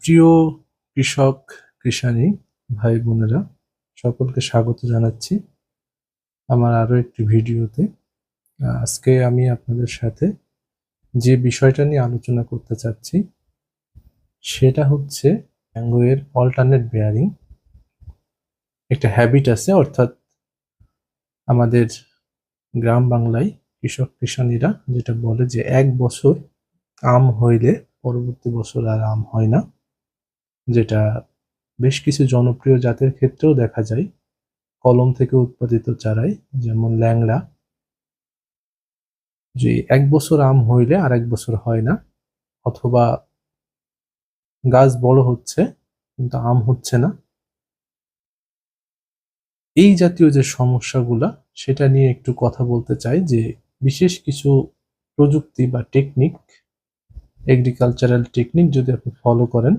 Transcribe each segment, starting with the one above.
প্রিয় কৃষক, কৃষানী ভাই বোনেরা, সকলকে স্বাগত জানাচ্ছি আমার আরও একটি ভিডিওতে। আজকে আমি আপনাদের সাথে যে বিষয়টা নিয়ে আলোচনা করতে চাচ্ছি, সেটা হচ্ছে ম্যাঙ্গো এর অল্টারনেট বেয়ারিং। একটা হ্যাবিট আছে, অর্থাৎ আমাদের গ্রাম বাংলায় কৃষক, কৃষানীরা যেটা বলে যে এক বছর আম হইলে পরবর্তী বছর আর আম হয় না, যেটা বেশ কিছু জনপ্রিয় জাতের ক্ষেত্রেও দেখা যায়। কলম থেকে উৎপাদিত চারাই, যেমন ল্যাংড়া। যে এক বছর আম হইলে আর এক বছর হয় না, অথবা গাছ বড় হচ্ছে, কিন্তু আম হচ্ছে না। এই জাতীয় যে সমস্যাগুলা, সেটা নিয়ে একটু কথা বলতে চাই যে বিশেষ কিছু প্রযুক্তি বা টেকনিক এগ্রিকালচারাল টেকনিক যদি আপনি ফলো করেন,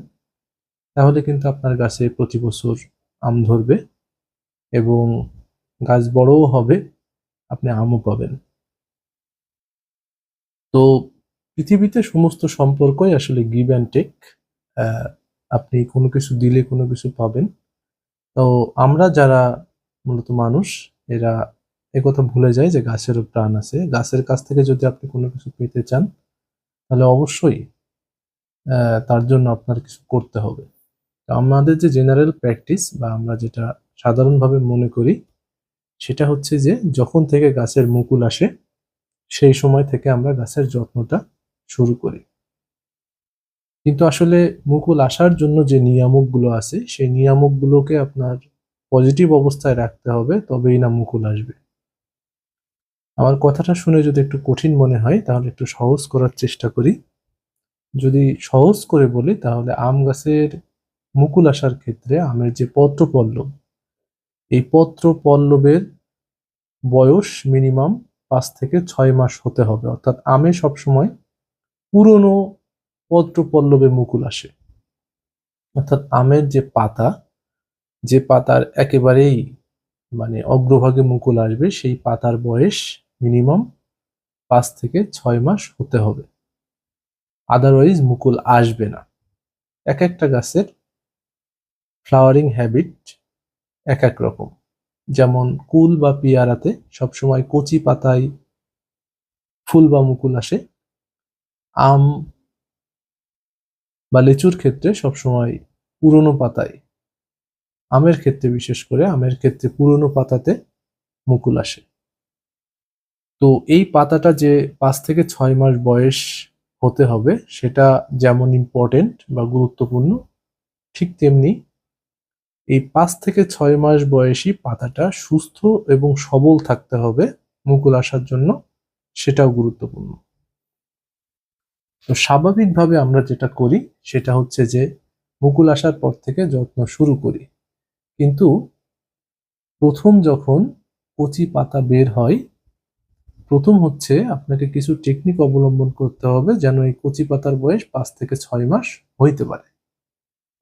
তাহলে কিন্তু আপনার গাছে প্রতি বছর আম ধরবে এবং গাছ বড়ও হবে, আপনি আমও পাবেন। তো পৃথিবীতে সমস্ত সম্পর্কই আসলে গিভ অ্যান্ড টেক আপনি কোনো কিছু দিলে কোনো কিছু পাবেন। তো আমরা যারা মূলত মানুষ, এরা একথা ভুলে যায় যে গাছেরও প্রাণ আছে। গাছের কাছ থেকে যদি আপনি কোনো কিছু পেতে চান তাহলে অবশ্যই তার জন্য আপনার কিছু করতে হবে। তো আমাদের যে জেনারেল প্র্যাকটিস বা আমরা যেটা সাধারণভাবে মনে করি, সেটা হচ্ছে যে যখন থেকে গাছের মুকুল আসে, সেই সময় থেকে আমরা গাছের যত্নটা শুরু করি। কিন্তু আসলে মুকুল আসার জন্য যে নিয়ামকগুলো আছে, সেই নিয়ামকগুলোকে আপনার পজিটিভ অবস্থায় রাখতে হবে, তবেই না মুকুল আসবে। আমার কথাটা শুনে যদি একটু কঠিন মনে হয়, তাহলে একটু সহজ করার চেষ্টা করি। যদি সহজ করে বলি, তাহলে আম গাছের মুকুল আসার ক্ষেত্রে আমের যে পত্র পল্লব এই পত্র পল্লবের বয়স মিনিমাম পাঁচ থেকে ছয় মাস হতে হবে। অর্থাৎ আমে সবসময় পুরনো পত্র পল্লবে মুকুল আসে। অর্থাৎ আমের যে পাতা, যে পাতার একেবারেই মানে অগ্রভাগে মুকুল আসবে, সেই পাতার বয়স মিনিমাম পাঁচ থেকে ছয় মাস হতে হবে। আদারওয়াইজ মুকুল আসবে না। এক একটা গাছের ফ্লাওয়ারিং হ্যাবিট এক এক রকম। যেমন কুল বা পিয়ারাতে সবসময় কচি পাতায় ফুল বা মুকুল আসে। আম বা লিচুর ক্ষেত্রে সবসময় পুরনো পাতায়। আমের ক্ষেত্রে বিশেষ করে আমের ক্ষেত্রে পুরনো পাতাতে মুকুল আসে। তো এই পাতাটা যে পাঁচ থেকে ছয় মাস বয়স হতে হবে, সেটা যেমন ইম্পর্টেন্ট বা গুরুত্বপূর্ণ, ঠিক তেমনি এই পাঁচ থেকে ছয় মাস বয়সী পাতাটা সুস্থ এবং সবল থাকতে হবে মুকুল আসার জন্য, সেটাও গুরুত্বপূর্ণ। তো স্বাভাবিকভাবে আমরা যেটা করি, সেটা হচ্ছে যে মুকুল আসার পর থেকে যত্ন শুরু করি। কিন্তু প্রথম যখন কচি পাতা বের হয় প্রথম হচ্ছে আপনাকে কিছু টেকনিক অবলম্বন করতে হবে যেন এই কচি পাতার বয়স পাঁচ থেকে ছয় মাস হইতে পারে।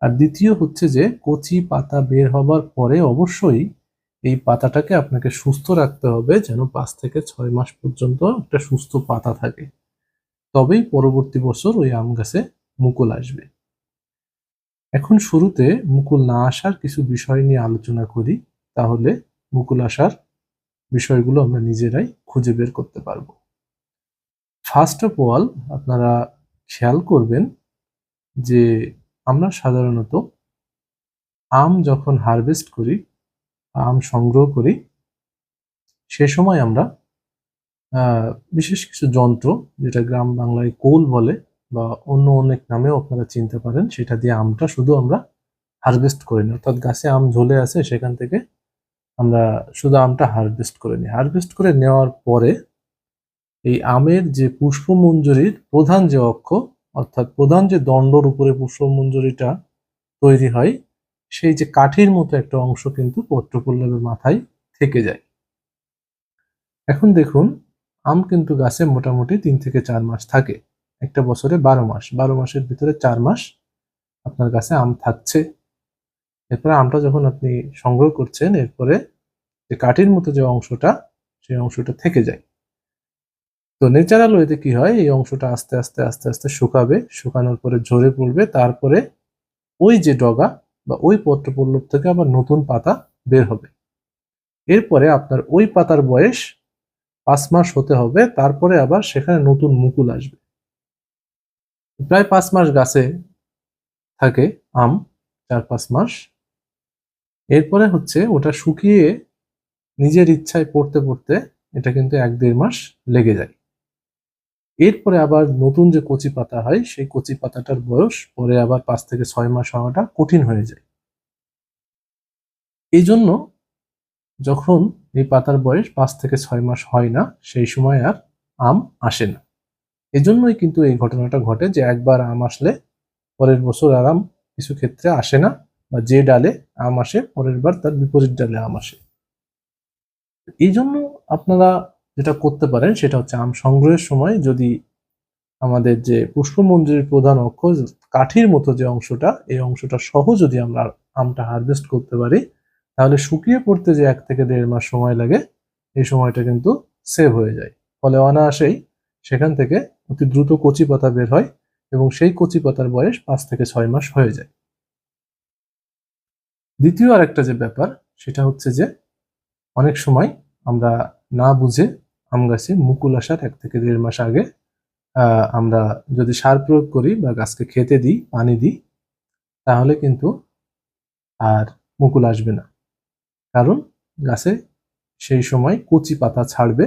আর দ্বিতীয় হচ্ছে যে কচি পাতা বের হবার পরে অবশ্যই এই পাতাটাকে আপনাকে সুস্থ রাখতে হবে যেন পাঁচ থেকে ছয় মাস পর্যন্ত একটা সুস্থ পাতা থাকে। তবেই পরবর্তী বছর ওই আম গাছে মুকুল আসবে। এখন শুরুতে মুকুল না আসার কিছু বিষয় নিয়ে আলোচনা করি, তাহলে মুকুল আসার বিষয়গুলো আমরা নিজেরাই খুঁজে বের করতে পারব। ফার্স্ট অফ অল আপনারা খেয়াল করবেন যে আমরা সাধারণত আম যখন হারভেস্ট করি, আম সংগ্রহ করি, সে সময় আমরা বিশেষ কিছু যন্ত্র, যেটা গ্রাম বাংলায় কোল বলে বা অন্য অনেক নামেও আপনারা চিনতে পারেন, সেটা দিয়ে আমটা শুধু আমরা হারভেস্ট করি না। অর্থাৎ গাছে আম ঝুলে আছে, সেখান থেকে আমরা শুধু আমটা হারভেস্ট করে নিই। হারভেস্ট করে নেওয়ার পরে এই আমের যে পুষ্পমঞ্জরির প্রধান যে অক্ষ, অর্থাৎ প্রধান যে দণ্ডর উপরে পুষ্পমঞ্জরিটা তৈরি হয়, সেই যে কাঠির মতো একটা অংশ কিন্তু পত্রপল্লবের মাথায় থেকে যায়। এখন দেখুন, আম কিন্তু গাছে মোটামুটি তিন থেকে চার মাস থাকে। একটা বছরে বারো মাস। বারো মাসের ভিতরে চার মাস আপনার কাছে আম থাকছে। এরপরে আমটা যখন আপনি সংগ্রহ করছেন, এরপরে যে কাঠির মতো যে অংশটা, সেই অংশটা থেকে যায়। তো ন্যাচারাল ওয়েতে কি হয়? এই অংশটা আস্তে আস্তে আস্তে আস্তে শুকাবে। শুকানোর পরে ঝরে পড়বে। তারপরে ওই যে ডগা বা ওই পত্রপল্লব থেকে আবার নতুন পাতা বের হবে। এরপরে আপনার ওই পাতার বয়স পাঁচ মাস হতে হবে। তারপরে আবার সেখানে নতুন মুকুল আসবে। প্রায় পাঁচ মাস গাছে থাকে আম, চার, পাঁচ মাস। এরপরে হচ্ছে ওটা শুকিয়ে নিজের ইচ্ছায় পড়তে পড়তে এটা কিন্তু এক দেড় মাস লেগে যায়। এরপরে আবার নতুন যে কচি পাতা হয়, সেই কচি পাতাটার বয়স পরে আবার পাঁচ থেকে ছয় মাস হওয়াটা কঠিন হয়ে যায়। এই জন্য যখন এই পাতার বয়স পাঁচ থেকে ছয় মাস হয় না, সেই সময় আর আম আসে না। এজন্যই কিন্তু এই ঘটনাটা ঘটে যে একবার আম আসলে পরের বছর আর আম কিছু ক্ষেত্রে আসে না। বা যে ডালে আম আসে, পরের বার তার বিপরীত ডালে আম আসে। এই জন্য আপনারা যেটা করতে পারেন, সেটা হচ্ছে আম সংগ্রহের সময় যদি আমাদের যে পুষ্পমঞ্জুরির প্রধান অক্ষ কাঠির মতো যে অংশটা, এই অংশটা সহ যদি আমরা আমটা হারভেস্ট করতে পারি, তাহলে শুকিয়ে পড়তে যে এক থেকে দেড় মাস সময় লাগে, এই সময়টা কিন্তু সেভ হয়ে যায়। ফলে অনায়াসেই সেখান থেকে অতি দ্রুত কচি পাতা বের হয় এবং সেই কচি পাতার বয়স পাঁচ থেকে ছয় মাস হয়ে যায়। দ্বিতীয় আরেকটা যে ব্যাপার, সেটা হচ্ছে যে অনেক সময় আমরা না বুঝে আম গাছে মুকুল আসার এক থেকে দেড় মাস আগে আমরা যদি সার প্রয়োগ করি বা গাছকে খেতে দিই, পানি দিই, তাহলে কিন্তু আর মুকুল আসবে না। কারণ গাছে সেই সময় কচি পাতা ছাড়বে।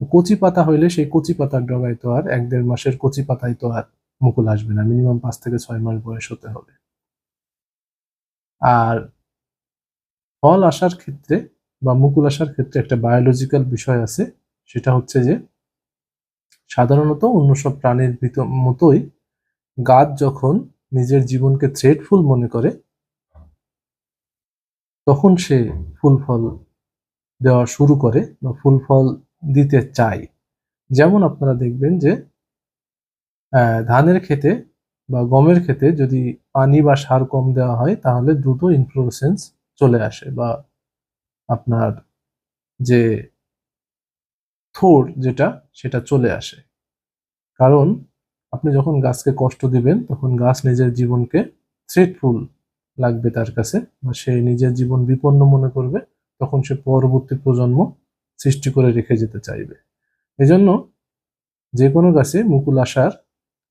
কচি পাতা হইলে সেই কচি পাতার ডগায় তো আর এক দেড় মাসের কচি পাতায় তো আর মুকুল আসবে না। মিনিমাম পাঁচ থেকে ছয় মাস বয়স হতে হবে। আর ফল আসার ক্ষেত্রে বা মুকুল আসার ক্ষেত্রে একটা বায়োলজিক্যাল বিষয় আছে, সেটা হচ্ছে যে সাধারণত অন্য সব প্রাণীর ভিতর মতোই গাছ যখন নিজের জীবনকে থ্রেটফুল মনে করে, তখন সে ফুল ফল দেওয়া শুরু করে বা ফুল ফল দিতে চায়। যেমন আপনারা দেখবেন যে ধানের ক্ষেতে বা গমের ক্ষেতে যদি পানি বা সার কম দেওয়া হয়, তাহলে দ্রুত ইনফ্লোরেসেন্স চলে আসে বা আপনার যে থোর যেটা, সেটা চলে আসে। কারণ আপনি যখন গাছকে কষ্ট দিবেন, তখন গাছ নিজের জীবনকে থ্রেটফুল লাগবে তার কাছে বা সে নিজের জীবন বিপন্ন মনে করবে, তখন সে পরবর্তী প্রজন্ম সৃষ্টি করে রেখে যেতে চাইবে। এজন্য যে কোনো গাছে মুকুল আসার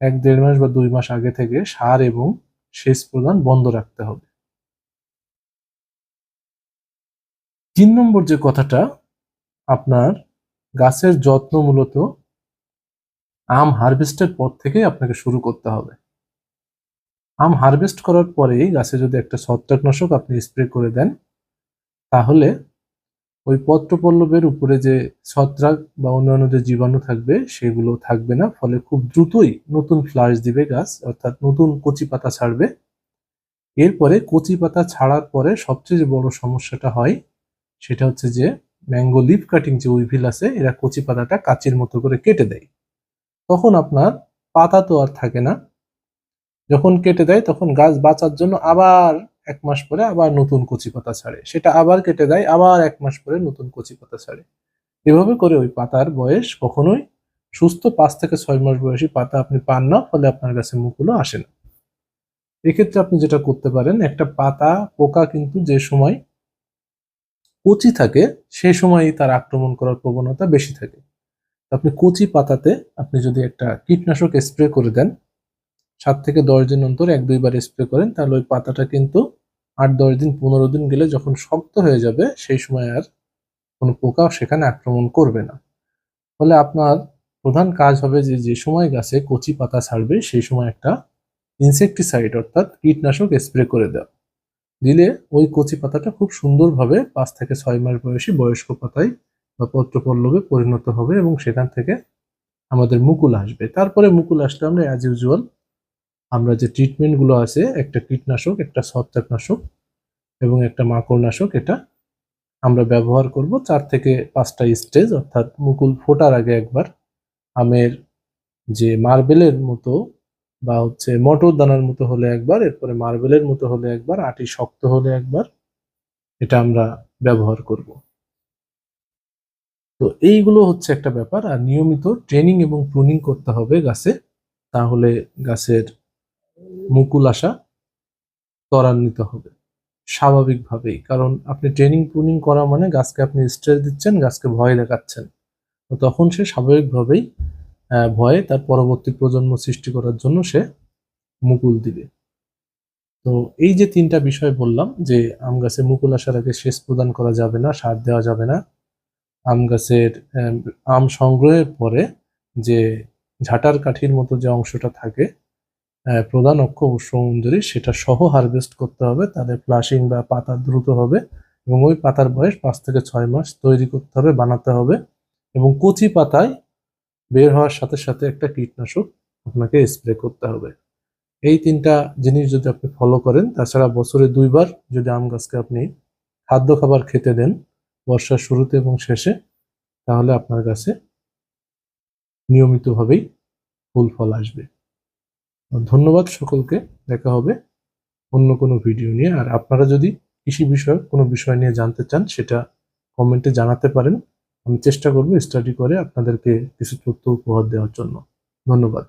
এক দেড় মাস বা দুই মাস আগে থেকে সার এবং সেচ প্রদান বন্ধ রাখতে হবে। তিন নম্বর যে কথাটা, আপনার গাছের যত্ন মূলত আম হারভেস্টের পর থেকেই আপনাকে শুরু করতে হবে। আম হারভেস্ট করার পরেই গাছে যদি একটা ছত্রাকনাশক আপনি স্প্রে করে দেন, তাহলে ওই পত্রপল্লবের উপরে যে ছত্রাক বা অন্যান্য যে জীবাণু থাকবে, সেগুলো থাকবে না। ফলে খুব দ্রুতই নতুন ফ্লাশ দিবে গাছ, অর্থাৎ নতুন কচি পাতা ছাড়বে। এরপরে কচি পাতা ছাড়ার পরে সবচেয়ে বড় সমস্যাটা হয়, সেটা হচ্ছে যে ম্যাঙ্গো লিফ কাটিং যে উইভিল আছে, এরা কচি পাতাটা কাচির মতো করে কেটে দেয়। তখন আপনার পাতা তো আর থাকে না। যখন কেটে দেয়, তখন গাছ বাঁচার জন্য আবার এক মাস পরে আবার নতুন কচি পাতা ছাড়ে। সেটা আবার কেটে দেয়, আবার এক মাস পরে নতুন কচি পাতা ছাড়ে। এভাবে করে ওই পাতার বয়স কখনোই সুস্থ পাঁচ থেকে ছয় মাস বয়সী পাতা আপনি পান না, ফলে আপনার কাছে মুকুলও আসে না। এক্ষেত্রে আপনি যেটা করতে পারেন, একটা পাতা পোকা কিন্তু যে সময় কচি থাকে সেই সময়ই তার আক্রমণ করার প্রবণতা বেশি থাকে। আপনি কচি পাতাতে আপনি যদি একটা কীটনাশক স্প্রে করে দেন, সাত থেকে দশ দিন অন্তর এক দুইবার স্প্রে করেন, তাহলে ওই পাতাটা কিন্তু আট দশ দিন, পনেরো দিন গেলে যখন শক্ত হয়ে যাবে, সেই সময় আর কোনো পোকা সেখানে আক্রমণ করবে না। ফলে আপনার প্রধান কাজ হবে যে যে সময় গাছে কচি পাতা ছাড়বে, সেই সময় একটা ইনসেকটিসাইড অর্থাৎ কীটনাশক স্প্রে করে দেওয়া। দিলে ওই কচি পাতাটা খুব সুন্দরভাবে পাঁচ থেকে ছয় মাস বয়সী বয়স্ক পাতায় বা পত্রপল্লবে পরিণত হবে এবং সেখান থেকে আমাদের মুকুল আসবে। তারপরে মুকুল আসলে আমরা অ্যাজ ইউজুয়াল আমরা যে ট্রিটমেন্টগুলো আছে, একটা কীটনাশক, একটা ছত্রাকনাশক এবং একটা মাকড়নাশক, এটা আমরা ব্যবহার করব চার থেকে পাঁচটা স্টেজ অর্থাৎ মুকুল ফোটার আগে একবার আমের যে মার্বেলের মতো বা হচ্ছে মটর দানার মতো হলে একবার, এরপরে মার্বেলের মতো হলে একবার, আটি শক্ত হলে একবার, এটা আমরা ব্যবহার করব। তো এইগুলো হচ্ছে একটা ব্যাপার, আর নিয়মিত ট্রেনিং এবং প্রুনিং করতে হবে গাছে, তাহলে গাছের মুকুল আসা ত্বরান্বিত হবে। স্বাভাবিকভাবেই, কারণ আপনি ট্রেনিং প্রুনিং করা মানে গাছকে আপনি স্ট্রেস দিচ্ছেন, গাছকে ভয় দেখাচ্ছেন। তো তখন সে স্বাভাবিকভাবেই ভয়ে তার পরবর্তী প্রজন্ম সৃষ্টি করার জন্য সে মুকুল দিবে। তো এই যে তিনটা বিষয় বললাম, যে আম গাছে মুকুল আসার আগে সেচ প্রদান করা যাবে না, সার দেওয়া যাবে না, আম গাছের আম সংগ্রহের পরে যে ঝাঁটার কাঠির মতো যে অংশটা থাকে প্রধান অক্ষ সৌন্দর্য সেটা সহ হারভেস্ট করতে হবে তাহলে ফ্লাশিং বা পাতা দ্রুত হবে এবং ওই পাতার বয়স পাঁচ থেকে ছয় মাস তৈরি করতে হবে, বানাতে হবে এবং কচি পাতায় বের হওয়ার সাথে সাথে একটা কীটনাশক আপনাকে স্প্রে করতে হবে। এই তিনটা জিনিস যদি আপনি ফলো করেন, তাছাড়া বছরে দুইবার যদি আম গাছকে আপনি খাদ্য খাবার খেতে দেন বর্ষার শুরুতে এবং শেষে, তাহলে আপনার কাছে নিয়মিতভাবেই ফুল ফল আসবে। ধন্যবাদ সকলকে, দেখা হবে অন্য কোনো ভিডিও নিয়ে। আর আপনারা যদি কৃষি বিষয়ক কোনো বিষয় নিয়ে জানতে চান, সেটা কমেন্টে জানাতে পারেন। আমি চেষ্টা করব স্টাডি করে আপনাদেরকে কিছু তথ্য উপহার দেওয়ার জন্য। ধন্যবাদ।